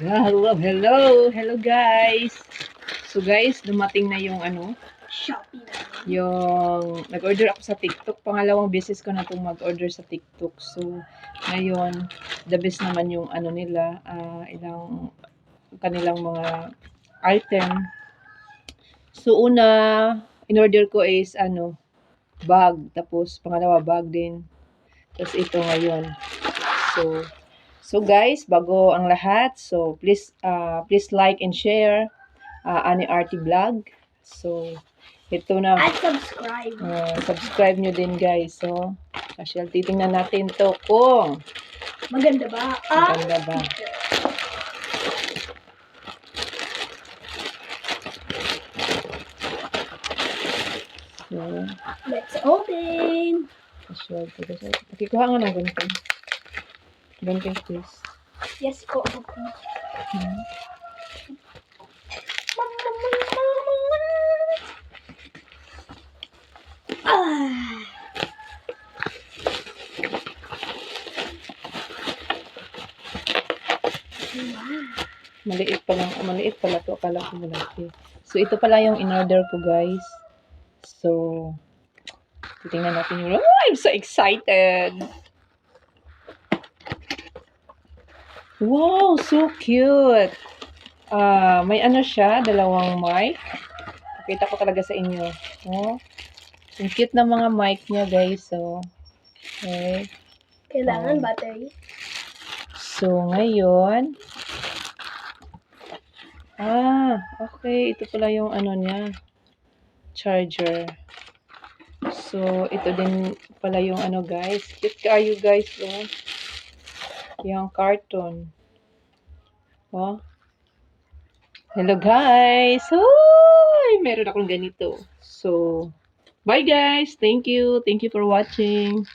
Hello, hello, hello guys. So guys, dumating na yung ano, Shopee na. yung nag-order ako sa TikTok. Pangalawang beses ko na itong mag-order sa TikTok. So, ngayon, the best naman yung ano nila, ah, ilang kanilang mga item. So, una, in-order ko is ano, bag. Tapos, pangalawa, bag din. Tapos, ito ngayon. So, so guys, bago ang lahat, so please, ah, please like and share uh, Ani Arty Vlog. So, ito na. At subscribe. Uh, subscribe nyo din guys. So, Asyal, titingnan natin to kung Maganda ba? Maganda ba. So, Let's open. Sa... Pakikuha nga ng gunting. Gunting please. Yes po. Hmm. Ah. Maliit pa lang. Maliit pala to. Akala ko malaki. So, ito pala yung in-order ko guys. So, titingnan natin yung... Oh, I'm so excited! Wow, so cute! Ah, may ano siya, dalawang mic. Pakita ko talaga sa inyo. Oh, yung cute na mga mic niya guys. So, okay. Kailangan Oh. battery. So, ngayon, ah, okay, ito pala yung ano niya, charger. So, ito din pala yung ano guys, cute kayo guys, oh. Yung carton. Oh. Hello guys! Uy! Meron akong ganito. So, bye guys! Thank you! Thank you for watching!